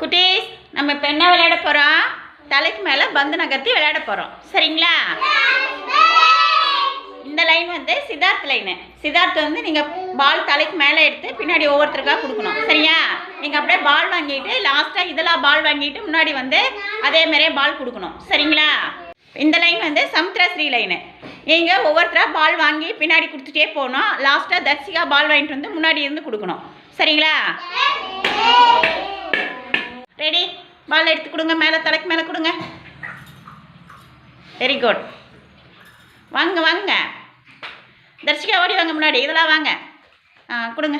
குட்டீஸ் நம்ம இப்போ என்ன விளையாட போகிறோம் தலைக்கு மேலே பந்து நகர்த்தி விளையாட போகிறோம் சரிங்களா? இந்த லைன் வந்து சித்தார்த் லைனு சித்தார்த் வந்து நீங்கள் பால் தலைக்கு மேலே எடுத்து பின்னாடி ஒவ்வொருத்தருக்காக கொடுக்கணும். சரியா? நீங்கள் அப்படியே பால் வாங்கிட்டு லாஸ்ட்டாக இதெல்லாம் பால் வாங்கிட்டு முன்னாடி வந்து அதே மாதிரியே பால் கொடுக்கணும். சரிங்களா? இந்த லைன் வந்து சமுத்திரஸ்ரீ லைனு நீங்கள் ஒவ்வொருத்தராக பால் வாங்கி பின்னாடி கொடுத்துட்டே போகணும். லாஸ்ட்டாக தர்சிகா பால் வாங்கிட்டு வந்து முன்னாடி இருந்து கொடுக்கணும். சரிங்களா? பால் எடுத்து கொடுங்க மேலே தலைக்கு மேலே கொடுங்க. வெரி குட் வாங்க வாங்க. தர்ஷிகா ஓடி வாங்க முன்னாடி. இதெல்லாம் வாங்க. ஆ கொடுங்க.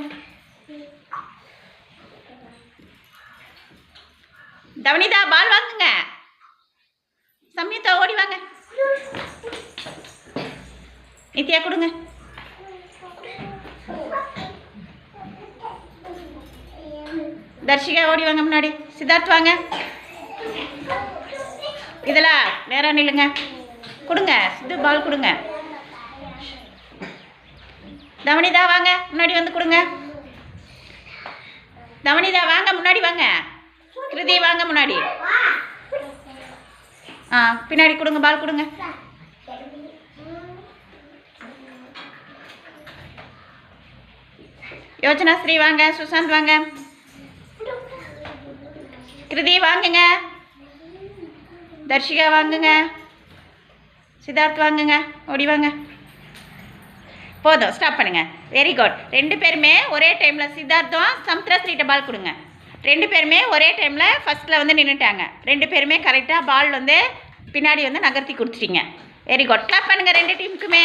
தவனிதா பால் வாங்குங்க. சம்யுதா ஓடி வாங்க. நித்யா கொடுங்க. தர்ஷிகா ஓடி வாங்க முன்னாடி. சித்தார்த் வாங்க. இதெல்லாம் நேராக நில்லுங்க. கொடுங்க சித்து பால் கொடுங்க. தவனிதா வாங்க முன்னாடி வந்து கொடுங்க. தவனிதா வாங்க முன்னாடி வாங்க. கிருதி வாங்க முன்னாடி. ஆ பின்னாடி கொடுங்க பால் கொடுங்க. யோஜனா ஸ்ரீ வாங்க சுசாந்த் வாங்க. கிருதி வாங்குங்க. தர்ஷிகா வாங்குங்க. சித்தார்த் வாங்குங்க. ஓடி வாங்க. போதும் ஸ்டாப் பண்ணுங்கள் வெரி குட் ரெண்டு பேருமே ஒரே டைமில் சித்தார்த்தும் சமுத்திரா ஸ்ரீட்ட பால் கொடுங்க. ரெண்டு பேருமே ஒரே டைமில் ஃபஸ்ட்டில் வந்து நின்றுட்டாங்க ரெண்டு பேருமே கரெக்டாக பால் வந்து பின்னாடி வந்து நகர்த்தி கொடுத்துட்டீங்க. வெரி குட் கிளாப் பண்ணுங்கள் ரெண்டு டீமுக்குமே